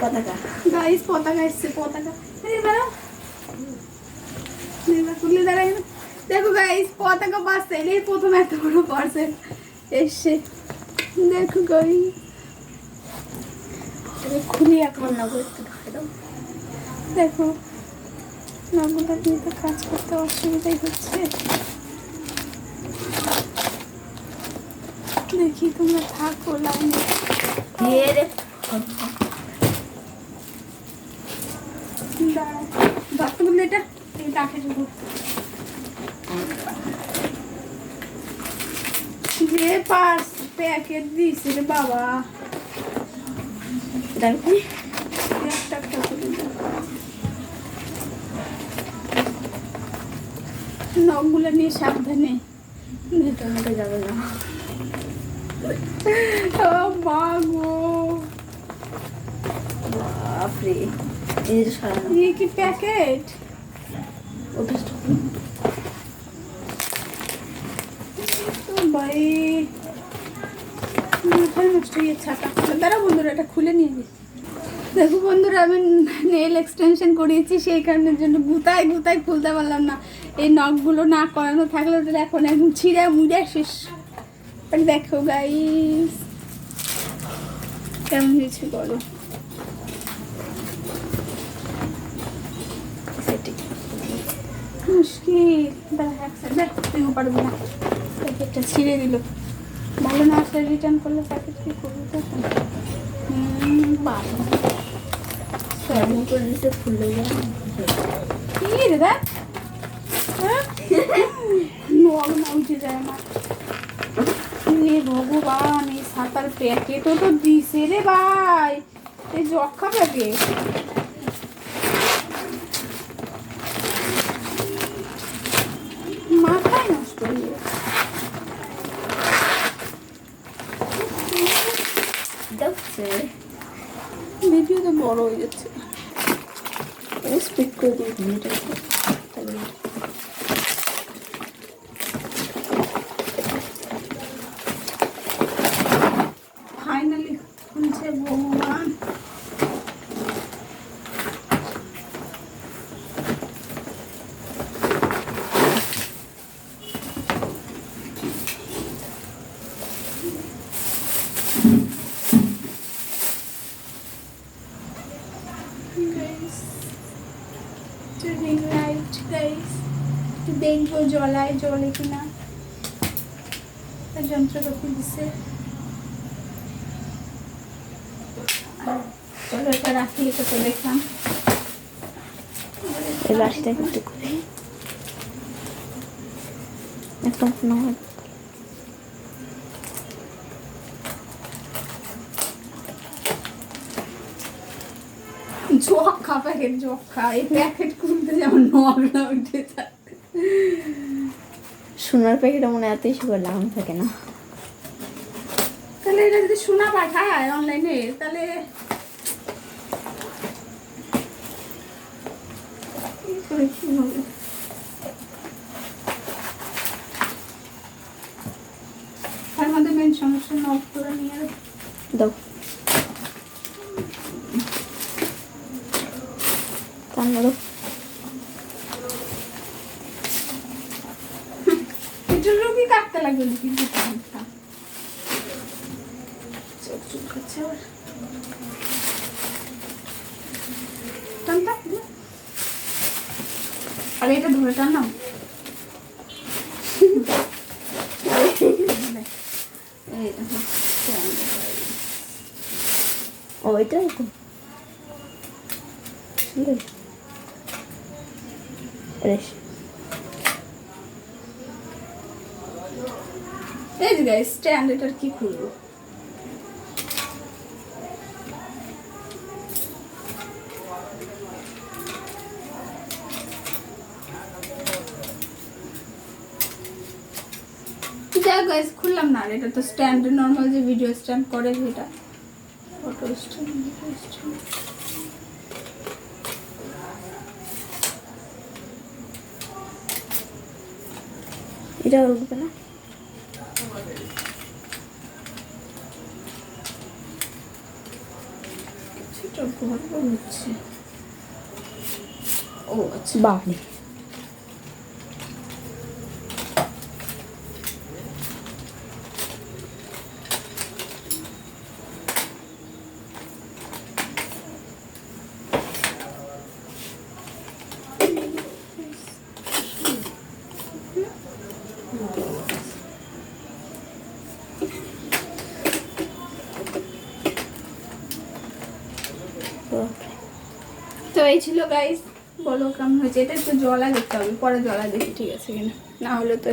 পতাকা। গাইস পতাকা এসছে পতাকা। দাঁড়াই দেখো গাইস পতাকা পার্সেল এই প্রথম এত বড় পার্সেল এসছে। দেখো গাইস খুলি এখন নগর একটু ঢুকে দাও। দেখো তো কাজ করতে অসুবিধাই হচ্ছে। দেখি তোমরা থাকো লাইনে ধরতে বললে এটা? এই কাঠে যে পার্স প্যাকেট দিয়েছে রে বাবা? একটা একটা করে নখগুলো নিয়ে সাবধানে ভেতর যাবে না। মা গো। বাপরে। এই যে সরানো ইয়ে কি প্যাকেট? ওটা ভাই মাথায় নষ্ট হয়ে ছাতা দাঁড়া বন্ধুরা এটা খুলে নিয়ে দেখো বন্ধুরা আমি নেল এক্সটেনশন করিয়েছি সেই কারণের জন্য গুতায় গুতায় খুলতে পারলাম না। এই নখগুলো না করানো থাকলে ওটা এখন একদম ছিঁড়ে মুড়ে শেষ। আর দেখো গাইস কেমন হয়েছে বলো। মুশকিল। তুইও পারবি না। প্যাকেটটা ছিঁড়ে দিল। ভালো না আসলে রিটার্ন করলে প্যাকেট কি করব তখন যায় কি রে দেখ। হ্যাঁ? নখ না উঠে যায় আমার। রে ভগবান এই সাঁতার প্যাকেটও তো দিছে রে ভাই। এই যক্ষা প্যাকেট মাথায় নষ্ট হয়ে গেছে। দেখছে ভিডিও তো বড় হয়ে যাচ্ছে। স্পিড করে দিয়ে ঘুমিয়ে তাহলে ফাইনালি খুলছে ভগবান Guys, to ring light. একটু দেখব জলায় জলে কিনা যন্ত্রপাতি দিছে চলো এটা রাখি দেখলাম এই বাসটা একটু জখা প্যাকেট জখা এই প্যাকেট যেমন নগলা উঠে যায় সোনার প্যাকেটে মনে এতই সুগার লাগানো থাকে না। তাহলে এটা যদি সোনা পাঠায় অনলাইনে তাহলে তার মধ্যে মেন সমস্যা নখ করে নিয়ে দাও। তার মধ্যে কি কাটতে লাগবে নাকি? চোখ চুপ এটা ধরে টান টান। ও এটাই তো সুন্দর এই যে গাইস স্ট্যান্ড এটার কি খুলবো? যা গাইস খুললাম না এটা তো স্ট্যান্ড নর্মাল যে ভিডিও স্ট্যান্ড করে যেটা ফটো স্ট্যান্ড এটা উঠবে না? চোদ্দ হচ্ছে ও আচ্ছা। বাবারে বাপরে। তো এই ছিল গাইস বলো কেমন হয়েছে এটা একটু জলা দেখতে হবে পরে জলা দেখি ঠিক আছে কিনা না হলে তো।